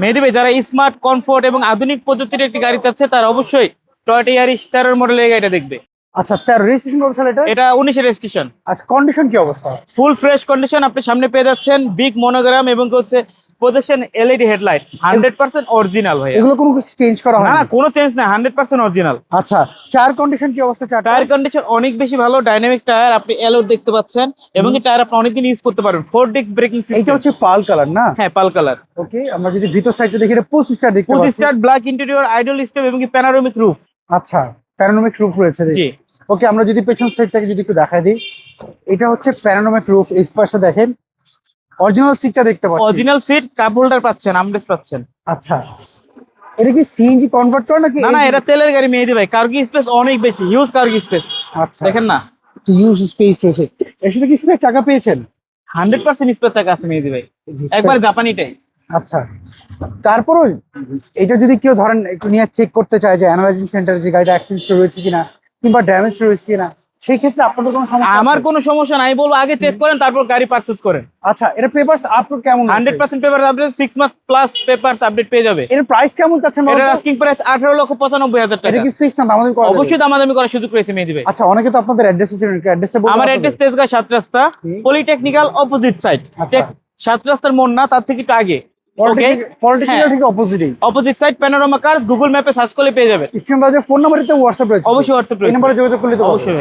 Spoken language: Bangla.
মেহেদি ভাই যারা স্মার্ট কমফোর্ট এবং আধুনিক প্রযুক্তির একটি গাড়ি চাচ্ছে তারা অবশ্যই টয়টা ইয়ারিস তেরোর এই গাড়িটা দেখবে। আচ্ছা তেরো রেজিস্ট্রেশন কত সাল এটা? এটা উনিশের রেজিস্ট্রেশন আচ্ছা কন্ডিশন কি অবস্থা? ফুল ফ্রেশ কন্ডিশন আপনি সামনে পেয়ে যাচ্ছেন বিগ মনোগ্রাম এবং হচ্ছে projection LED headlight hundred percent original ভাই এগুলো কোনো কিছু চেঞ্জ করা হয় না না কোনো চেঞ্জ না হান্ড্রেড পার্সেন্ট অরিজিনাল আচ্ছা টায়ার কন্ডিশন কি অবস্থা চার টায়ার কন্ডিশন অনেক বেশি ভালো ডাইনামিক টায়ার আপনি এলোর দেখতে পাচ্ছেন এবং এই টায়ার আপনি অনেকদিন ইউজ করতে পারবেন ফোর ডিস্ক ব্রেকিং সিস্টেম হচ্ছে পাল কালার না? হ্যাঁ পাল কালার ওকে আমরা যদি ভিতর সাইডটা দেখি এটা পঁচিশ স্টার দেখতে পাচ্ছি। Star black interior idle step এবং প্যানারোমিক রুফ আচ্ছা প্যারানোমিক রুফ রয়েছে জি। ওকে আমরা যদি পেছন সাইডটাকে যদি একটু দেখাই দিই এটা হচ্ছে প্যারানোমিক রুফ এই পাশে দেখেন অরিজিনাল সিটটা দেখতে পাচ্ছি। অরিজিনাল সিট কাপ হোল্ডার পাচ্ছেন আমরেস পাচ্ছেন। আচ্ছা। এটা কি সিএনজি কনভার্ট করা নাকি না না এটা তেলের গাড়ি মেহেদি ভাই। কার্গি স্পেস অনেক বেশি হিউজ কার্গি স্পেস আচ্ছা। দেখেন না। ইউজ স্পেস রয়েছে। এর সাথে কি স্পেস চাকা পেয়েছেন? হান্ড্রেড পার্সেন্ট স্পেস চাকা আছে মেহেদি ভাই। একবার জাপানিটাই। আচ্ছা। তারপরও এটা যদি কেউ ধরেন একটু নিয়ে চেক করতে চায় যে অ্যানালাইজিং সেন্টারে যে গাড়িটা অ্যাক্সিডেন্ট রয়েছে কিনা কিংবা ড্যামেজ রয়েছে কিনা সেই ক্ষেত্রে আপনাদের কোনো সমস্যা আমার কোনো সমস্যা নাই বলব আগে চেক করেন তারপর গাড়ি পারচেজ করেন। আচ্ছা এটা পেপারস আপলোড কেমন hundred percent paper update plus update পেয়ে যাবে। এর প্রাইস কেমন চাচ্ছেন বলুন আস্কিং প্রাইস লক্ষ হাজার এটা টাকা কি ফিক্স না আমাদের করা অবশ্যই? দামাদামি করার সুযোগ রয়েছে মেহেদি ভাই। আচ্ছা অনেকে তো আপনাদের অ্যাড্রেস অ্যাড্রেসে আমার অ্যাড্রেস তেজগাঁ সাত রাস্তা পলিটেকনিক্যাল অপোজিট সাইড। চেক সাত রাস্তার মোড় না তার থেকে একটু আগে। Opposite side Panorama cars Google ম্যাপে সার্চ করলে পেয়ে যাবেন। স্ক্রিন ফোন নাম্বার এতে হোয়াটসঅ্যাপ রয়েছে। অবশ্যই হোয়াটসঅ্যাপ এই নম্বরে যোগাযোগ করলে অবশ্যই